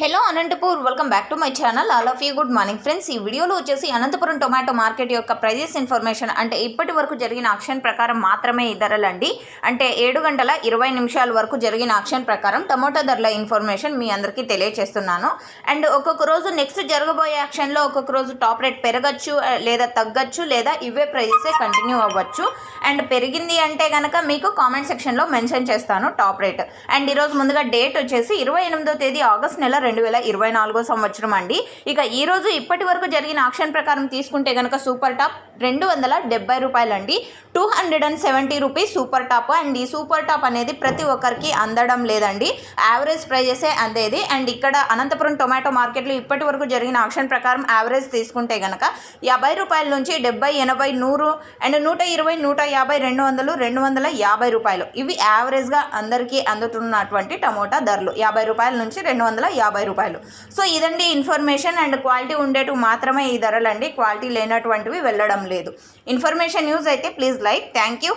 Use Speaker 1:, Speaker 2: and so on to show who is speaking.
Speaker 1: Hello Anantapur welcome back to my channel all of you good morning friends ఈ వీడియోలో వచ్చేసి Anantapuram tomato market యొక్క prices information అంటే ఇప్పటి వరకు జరిగిన ఆక్షన్ ప్రకారం మాత్రమే ఈ ధరలండి. అంటే ఏడు గంటల ఇరవై నిమిషాల వరకు జరిగిన ఆక్షన్ ప్రకారం టమోటా ధరల ఇన్ఫర్మేషన్ మీ అందరికీ తెలియచేస్తున్నాను. అండ్ ఒక్కొక్క రోజు నెక్స్ట్ జరగబోయే యాక్షన్లో ఒక్కొక్క రోజు టాప్ రేట్ పెరగచ్చు లేదా తగ్గచ్చు లేదా ఇవే ప్రైజెసే కంటిన్యూ అవ్వచ్చు. అండ్ పెరిగింది అంటే కనుక మీకు కామెంట్ సెక్షన్లో మెన్షన్ చేస్తాను టాప్ రేట్ అండ్ ఈరోజు ముందుగా డేట్ వచ్చేసి ఇరవై ఎనిమిదో తేదీ ఆగస్ట్ నెల రెండు వేల ఇరవై నాలుగో సంవత్సరం అండి. ఇక ఈ రోజు ఇప్పటి వరకు జరిగిన ఆక్షన్ ప్రకారం తీసుకుంటే కనుక సూపర్ టాప్ రెండు వందల డెబ్బై రూపాయలండి. Two hundred and seventy rupees super top and ఈ సూపర్ టాప్ అనేది ప్రతి ఒక్కరికి అందడం లేదండి. యావరేజ్ ప్రైజెసే అందేది. అండ్ ఇక్కడ అనంతపురం టొమాటో మార్కెట్లో ఇప్పటి వరకు జరిగిన ఆక్షన్ ప్రకారం యావరేజ్ తీసుకుంటే కనుక యాభై రూపాయల నుంచి డెబ్బై ఎనభై నూరు అండ్ నూట ఇరవై నూట యాభై రెండు వందలు రెండు వందల యాభై రూపాయలు. ఇవి యావరేజ్గా అందరికీ అందుతున్నటువంటి టమోటా ధరలు. యాభై రూపాయల నుంచి రెండు వందల యాభై రూపాయలు. సో ఇదండి ఇన్ఫర్మేషన్ అండ్ క్వాలిటీ ఉండేటివి మాత్రమే ఈ ధరలండి. క్వాలిటీ లేనటువంటివి వెళ్ళడం లేదు. ఇన్ఫర్మేషన్ యూజ్ అయితే ప్లీజ్ లైక్. Thank you.